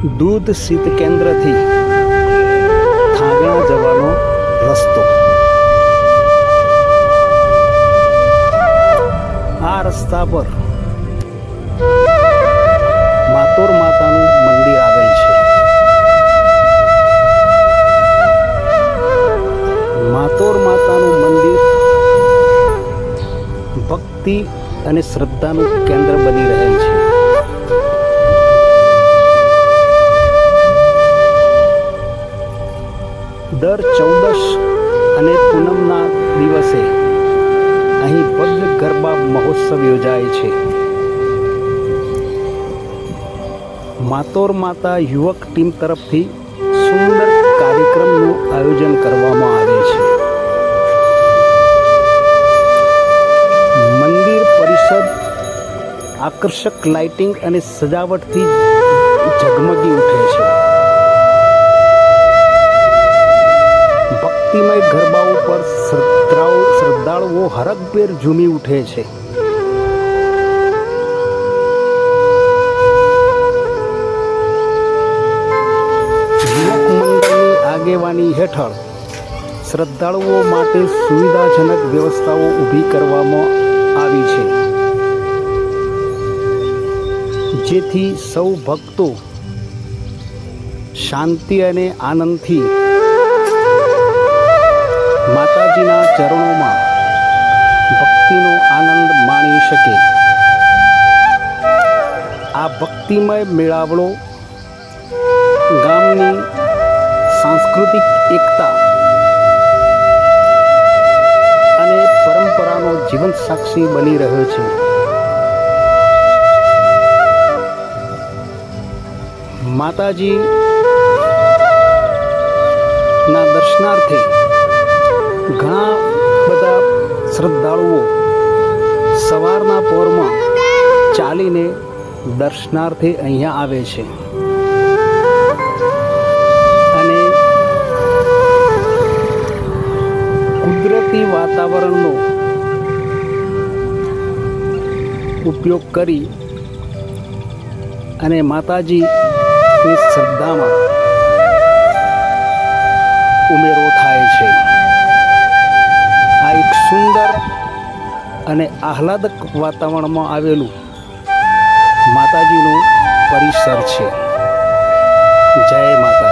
દૂધ શીત કેન્દ્રથી થાગણા જવાનો રસ્તો. આ રસ્તા પર માતોર માતાનું મંદિર આવેલ છે. માતોર માતાનું મંદિર ભક્તિ અને શ્રદ્ધાનું કેન્દ્ર બની રહેલ દર ચૌદશ અને પૂનમના દિવસે અહીં ભવ્ય ગરબા મહોત્સવ યોજાય છે. માતોર માતા યુવક ટીમ તરફથી સુંદર કાર્યક્રમનું આયોજન કરવામાં આવે છે. મંદિર પરિષદ આકર્ષક લાઇટિંગ અને સજાવટથી ઝગમગી ઉઠે છે. ભક્તિમય ગરબાઓ પર શ્રદ્ધાઓ શ્રદ્ધાળુઓ હરકભેર ઝૂમી ઉઠે છે. આગેવાની હેઠળ શ્રદ્ધાળુઓ માટે સુવિધાજનક વ્યવસ્થાઓ ઊભી કરવામાં આવી છે. જેથી સૌ ભક્તો શાંતિ અને આનંદથી માતાજીના ચરણોમાં ભક્તિનો આનંદ માણી શકે. આ ભક્તિમય મેળાવડો ગામની સાંસ્કૃતિક એકતા અને પરંપરાનો જીવંત સાક્ષી બની રહ્યો છે. માતાજી ના દર્શનાર્થે ઘણા બધા શ્રદ્ધાળુઓ સવારના પોરમાં ચાલીને દર્શનાર્થે અહીંયા આવે છે. અને કુદરતી વાતાવરણનો ઉપયોગ કરી અને માતાજીની શ્રદ્ધામાં ઉમેરો થાય છે. અને આહલાદક વાતાવરણમાં આવેલું માતાજીનું પરિસર છે. જય માતાજી.